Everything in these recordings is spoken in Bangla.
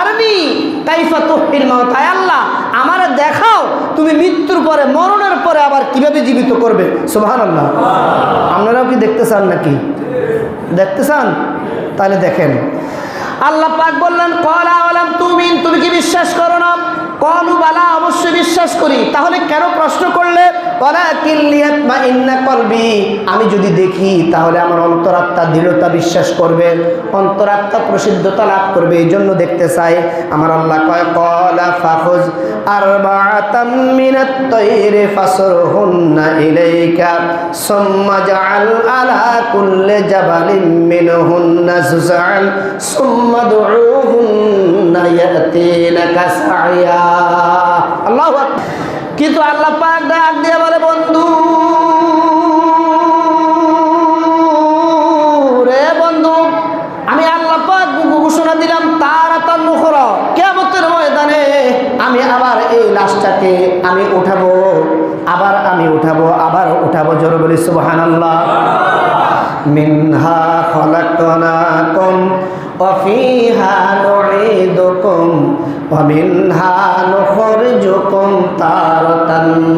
আরনি আল্লাহ আমারে দেখাও তুমি মৃত্যুর পরে মরণের পরে আবার কীভাবে জীবিত করবে? সুবহানাল্লাহ। আপনারাও কি দেখতে চান নাকি? দেখতে চান তাহলে দেখেন। আল্লাহ পাক বললেন কলা আলাম তুমি তুমি কি বিশ্বাস করো না? কলু বালা অবশ্যই বিশ্বাস করি। তাহলে কেন প্রশ্ন করলে আমি যদি দেখি, তাহলে আমার অন্তরাত্মা দৃঢ়তা বিশ্বাস করবে, অন্তরাত্মা প্রসিদ্ধতা লাভ করবে এই জন্য দেখতে চাই। আমার আল্লাহ কয়, কলা সাইয়া। আল্লাহু কিন্তু আল্লাহ পাক ডাক দিয়ে বলে, বন্ধু, রে বন্ধু, আমি আল্লাহ পাক ঘোষণা দিলাম, তার তার মুখর কেমতের ময়দানে আমি আবার এই লাশটাকে আমি উঠাবো, আবার আমি উঠাবো, আবার উঠাবো জোর বলি সুবাহান আল্লাহ মিনহা খলাকনাকুম অফিহা ومنها نخرجكم تارة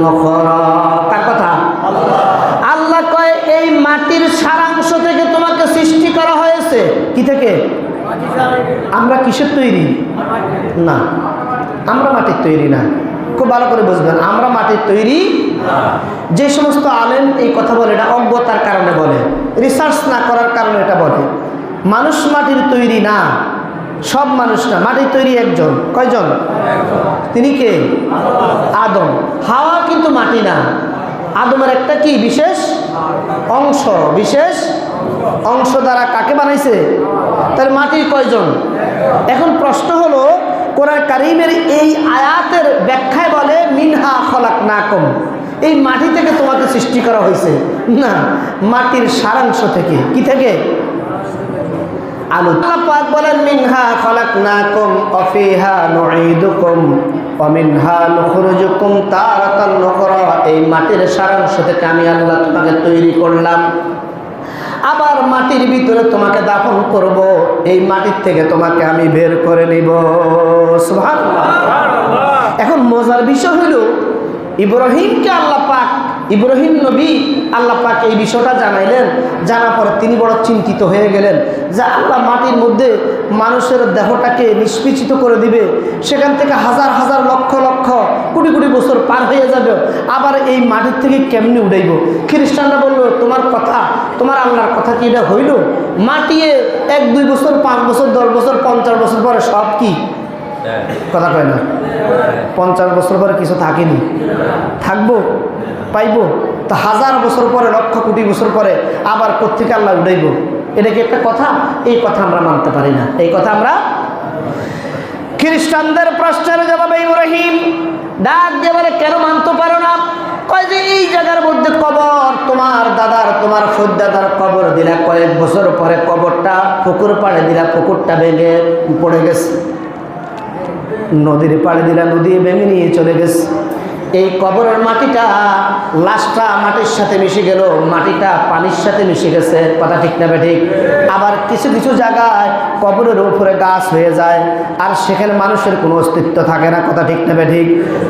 أخرى কার কথা আল্লাহ কয় এই মাটির সারাংশ থেকে তোমাকে সৃষ্টি করা হয়েছে কি থেকে আমরা কিসের তৈরি না আমরা মাটির তৈরি না খুব ভালো করে বুঝবেন আমরা মাটির তৈরি যে সমস্ত আলেম এই কথা বলে এটা অজ্ঞতার কারণে বলে রিসার্চ না করার কারণে এটা বলে মানুষ মাটির তৈরি না সব মানুষ না মাটির তৈরি একজন, কয়জন? তিনি কে? আদম। হাওয়া কিন্তু মাটি না। আদমের একটা কি বিশেষ? অংশ। বিশেষ? অংশ দ্বারা কাকে বানাইছে? তার মাটির কয়জন? এখন প্রশ্ন হলো, কোরআন কারিমের এই আয়াতের ব্যাখ্যায় বলে, মিনহা খলাক না কম এই মাটি থেকে তোমাকে সৃষ্টি করা হয়েছে না, মাটির সারাংশ থেকে। কি থেকে? বলেন এই মাটির আমি তোমাকে তৈরি করলাম। আবার মাটির ভিতরে তোমাকে দাফন করব। এই মাটির থেকে তোমাকে আমি বের করে নিব। এখন মজার বিষয় হলো, ইব্রাহিমকে আল্লাহ পাক ইব্রাহিম নবী আল্লাহ পাক এই বিষয়টা জানাইলেন। জানার পরে তিনি বড় চিন্তিত হয়ে গেলেন যে আল্লাহ মাটির মধ্যে মানুষের দেহটাকে নিষ্পিচিত করে দিবে। সেখান থেকে হাজার হাজার লক্ষ লক্ষ কোটি কোটি বছর পার হয়ে যাবে। আবার এই মাটির থেকে কেমনি উঠাইব খ্রিস্টানরা বলল, তোমার কথা, তোমার আল্লাহর কথা কি এটা হইল? মাটিয়ে এক দুই বছর, পাঁচ বছর, দশ বছর, পঞ্চাশ বছর পরে সব কি? কথা কয় না? পঞ্চাশ বছর পরে কিছু থাকেনি। থাকব? পাইবো? তা হাজার বছর পরে লক্ষ কোটি বছর পরে আবার কোথেকে আল্লাহ উঠাইব। এটা কি একটা কথা? এই কথা আমরা মানতে পারি না। এই কথা আমরা খ্রিস্টানদের প্রশ্নের জবাবে ইব্রাহিম ডাক দিয়ে বলে কেন মানতে পারো না? কয় যে এই জায়গার মধ্যে কবর তোমার দাদার তোমার দাদার কবর দিলা। কয়েক বছর পরে কবরটা পুকুর পাড়ে দিলা পুকুরটা ভেঙে পড়ে গেছে। নদীর পাড়ে দিলা নদী ভেঙে নিয়ে চলে গেছে। এই কবরের মাটিটা লাশটা মাটির সাথে মিশে গেল মাটিটা পানির সাথে মিশে গেছে কথা ঠিক না ঠিক আবার কিছু কিছু জায়গায় কবরের উপরে গাছ হয়ে যায় আর সেখানে মানুষের কোনো অস্তিত্ব থাকে না কথা ঠিক না ঠিক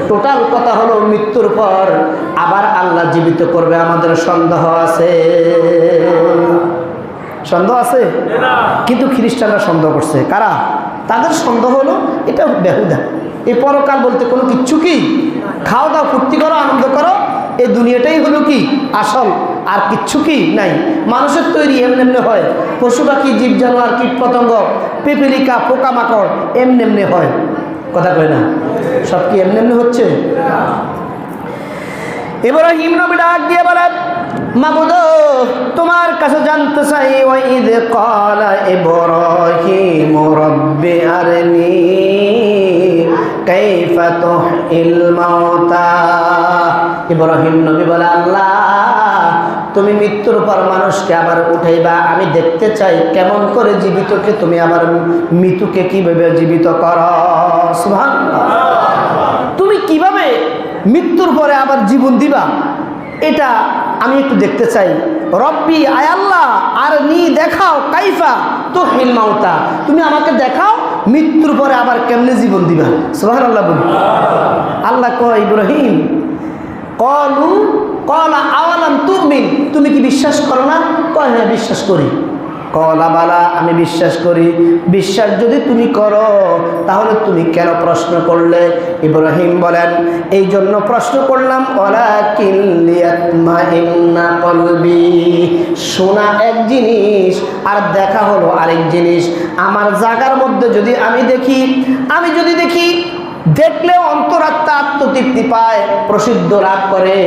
টোটাল কথা হলো মৃত্যুর পর আবার আল্লাহ জীবিত করবে আমাদের সন্দেহ আছে। সন্দেহ আছে? কিন্তু খ্রিস্টানরা সন্দেহ করছে কারা? তাদের সন্দেহ হলো এটা বেহুদা। এই পরকাল বলতে কোনো কিচ্ছু কি? খাওয়া দাও, ফুর্তি করো, আনন্দ করো, এই দুনিয়াটাই হলো কি? আসল। আর কিচ্ছু কি? নাই। মানুষের তৈরি এমনি এমনি হয়। পশু পাখি, জীব জানোয়ার, কীট পতঙ্গ, পিপিলিকা, পোকামাকড় এমনি এমনি হয়। কথা কয় না? সব কি এমনি এমনি হচ্ছে? ইব্রাহিম নবী ডাক দিয়ে বলে মাবুদ তোমার কাছে জানতে চাই, ওয়াইদ ক্বালা ইব্রাহিম রাব্বি আরনি, কাইফা তুহিল মাউতা। ইব্রাহিম নবী বলে, আল্লাহ, তুমি মৃত্যুর পর মানুষকে আবার উঠাইবা। আমি দেখতে চাই কেমন করে জীবিতকে তুমি আবার মৃত্যুকে কীভাবে জীবিত কর। তুমি কীভাবে মৃত্যুর পরে আবার জীবন দিবা? এটা আমি একটু দেখতে চাই। রব্বি আয়াল্লাহ আর নি দেখাও, কাইফা তো হিল মাউতা। তুমি আমাকে দেখাও, মৃত্যুর পরে আবার কেমনে জীবন দিবা? সোহান আল্লাহ বলি। আল্লাহ ক ইব্রাহিম, কলু, কলা আওয়ালাম তুমিন। তুমি কি বিশ্বাস করো না? কয় হ্যাঁ বিশ্বাস করি। কলা বালা, আমি বিশ্বাস করি। বিশ্বাস যদি তুমি করো, তাহলে তুমি কেন প্রশ্ন করলে? ইব্রাহিম বলেন এই জন্য প্রশ্ন করলাম ওলা কলবি। শোনা এক জিনিস, আর দেখা হলো আরেক জিনিস। আমার জায়গার মধ্যে যদি আমি দেখি, আমি যদি দেখি দেখলে অন্তরাত্মা আত্মতৃপ্তি পায়, প্রসিদ্ধ রাগ করে।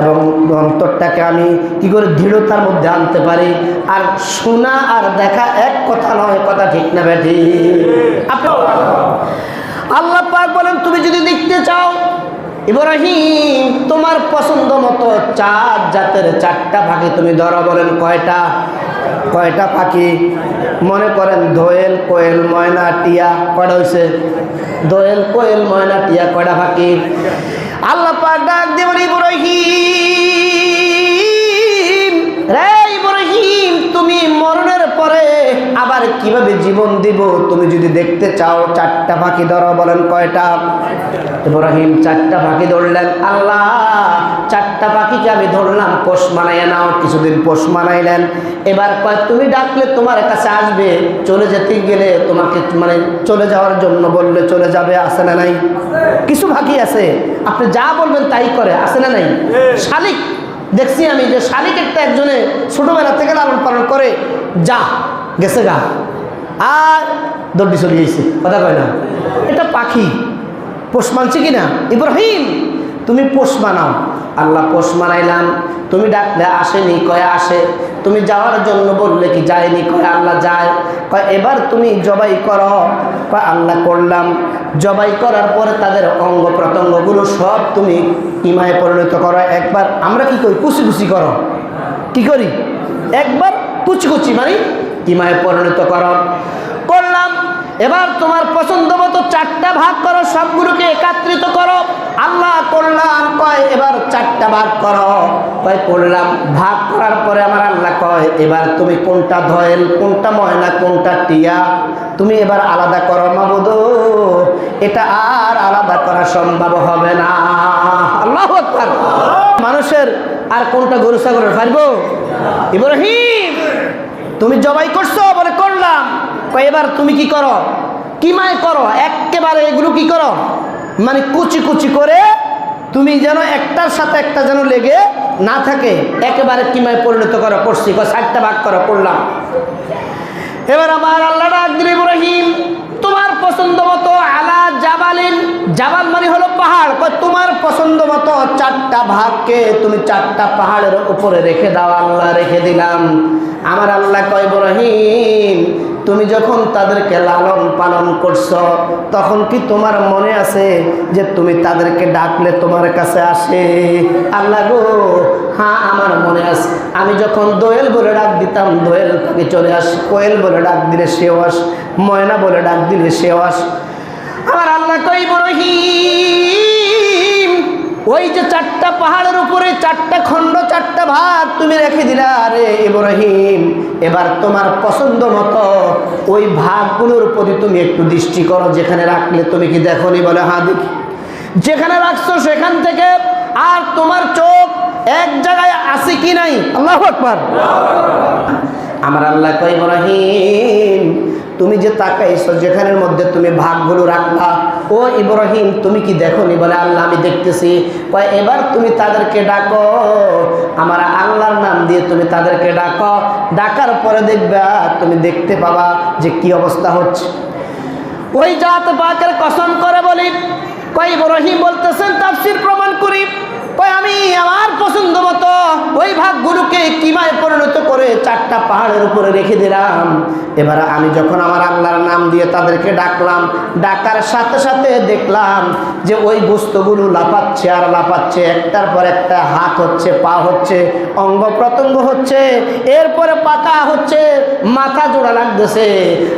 এবং অন্তরটাকে আমি কি করে দৃঢ়তার মধ্যে আনতে পারি? আর শোনা আর দেখা এক কথা নয়, কথা ঠিক না ব্যাটি আল্লাহ পাক বলেন, তুমি যদি দেখতে চাও ইব্রাহিম, তোমার পছন্দ মতো চার জাতের চারটা পাখি তুমি ধরো বলেন কয়টা? কয়টা পাখি মনে করেন দোয়েল, কোয়েল, ময়না, টিয়া, কয়টা হয়েছে দোয়েল, কোয়েল, ময়না, টিয়া, কয়টা পাখি আল্লাহ ডাক দেবেন ইব্রাহিম, রে ইব্রাহিম, তুমি মরণের পরে কীভাবে জীবন দিব? তুমি যদি দেখতে চাও, চারটা পাখি ধরো, বলেন কয়টা? ইব্রাহিম, চারটা পাখি ধরলেন। আল্লাহ, চারটা পাখিকে আমি ধরলাম, পোষ মানাইয়া নাও, কিছুদিন পোষ মানাইলেন। এবার কয়, তুমি ডাকলে তোমার কাছে আসবে, চলে যেতে গেলে তোমাকে মানে চলে যাওয়ার জন্য বললে চলে যাবে আসে না নাই? কিছু পাখি আছে। আপনি যা বলবেন তাই করে আসে না নাই? শালিক, দেখছি আমি যে শালিক একটা একজনে ছোটবেলা থেকে লালন পালন করে, যা গেছে গা। আর দৌড়ি চলে গেছে কথা কয় না। এটা পাখি, পোষ মানছে কিনা ইব্রাহিম, তুমি পোষ মানাও। আল্লাহ পোষ মানাইলাম। তুমি ডাকলে আসেনি, কয়ে আসে। তুমি যাওয়ার জন্য বললে কি যায়নি, কয় আল্লাহ যায়। কয় এবার তুমি জবাই করো, কয় আল্লাহ করলাম। জবাই করার পরে তাদের অঙ্গ প্রত্যঙ্গগুলো সব তুমি ইমায় পরিণত করো। একবার আমরা কি করি? কুচি কুচি করো। কি করি? একবার কুচি কুচি মানে ইমায় পরিণত করো। করলাম। এবার তোমার পছন্দ মতো চারটা ভাগ করো, সবগুলোকে একত্রিত করো। আল্লাহ করলাম, কয়, এবার চারটা ভাগ করো। কয়, করলাম। ভাগ করার পরে আমার আল্লাহ কয়, এবার তুমি কোনটা ধয়েল, কোনটা ময়না কোনটা টিয়া? তুমি এবার আলাদা করো মাবুদ এটা আর আলাদা করা সম্ভব হবে না। আল্লাহ। মানুষের আর কোনটা গরু, ছাগলের পারব ইব্রাহিম! তুমি জবাই করছ? বলে, করলাম। এবার তুমি কি করো? কিমায় করো? একেবারে এগুলো কি করো? মানে কুচি কুচি করে তুমি যেন একটার সাথে একটা যেন লেগে না থাকে, একেবারে কিমায় পরিণত করো, করছি। ষাটটা ভাগ করো, করলাম। এবার আমার আল্লাহ ইব্রাহিম, তোমার পছন্দ মতো আলা জাবালিন। জাবাল মানে হলো পাহাড়। পছন্দ মতো চারটা ভাগকে তুমি চারটা পাহাড়ের উপরে রেখে দাও, আল্লাহ রেখে দিলাম। আমার আল্লাহ কয়, ইব্রাহিম, তুমি যখন তাদেরকে লালন পালন করছ, তখন কি তোমার মনে আছে যে তুমি তাদেরকে ডাকলে তোমার কাছে আসে? আল্লাহ গো হ্যাঁ আমার মনে আছে। আমি যখন দোয়েল বলে ডাক দিতাম, দোয়েল তাকে চলে আস, কোয়েল বলে ডাক দিলে সেও আস, ময়না বলে ডাক দিলে সেও আস। আমার আল্লাহ কই ইব্রাহিম ওই যে চারটা পাহাড়ের উপরে চারটা খণ্ড, চারটা ভাগ তুমি রেখে দিলা আরে ইব্রাহিম। এবার তোমার পছন্দ মতো ওই ভাগগুলোর প্রতি তুমি একটু দৃষ্টি করো, যেখানে রাখলে তুমি কি দেখো নি বলে? হ্যাঁ দেখি। যেখানে রাখছো সেখান থেকে আর তোমার চোখ এক জায়গায় আছে কি নাই? আল্লাহ আকবার। আমার আল্লাহ কই ইব্রাহিম, তুমি যে তাকাইছো, যেখানের মধ্যে তুমি ভাগগুলো রাখবা ও ইব্রাহিম, তুমি কি দেখো নি বলে, আল্লাহ, আমি দেখতেছি। কয়, এবার তুমি তাদেরকে ডাকো। আমার আল্লাহর নাম দিয়ে তুমি তাদেরকে ডাকো। ডাকার পরে দেখবা, তুমি দেখতে পাবা যে কি অবস্থা হচ্ছে। ওই জাত পাকের কসম করে বলি, কয়, ইব্রাহিম বলতেছেন, তাফসির প্রমাণ করি। কয়, আমি আমার পছন্দ মতো ওই ভাগগুলোকে কিমায় পরিণত করে চারটা পাহাড়ের উপরে রেখে দিলাম। এবার আমি যখন আমার আল্লাহর নাম দিয়ে তাদেরকে ডাকলাম, ডাকার সাথে সাথে দেখলাম যে ওই বস্তুগুলো লাফাচ্ছে আর লাফাচ্ছে, একটার পর একটা হাত হচ্ছে, পা হচ্ছে, অঙ্গ প্রত্যঙ্গ হচ্ছে, এরপরে পাতা হচ্ছে, মাথা জোড়া লাগতেছে।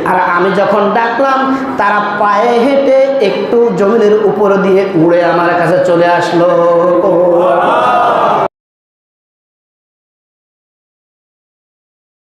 আর আমি যখন ডাকলাম, তারা পায়ে হেঁটে একটু জমিনের উপর দিয়ে উড়ে আমার কাছে চলে আসলো। Amen.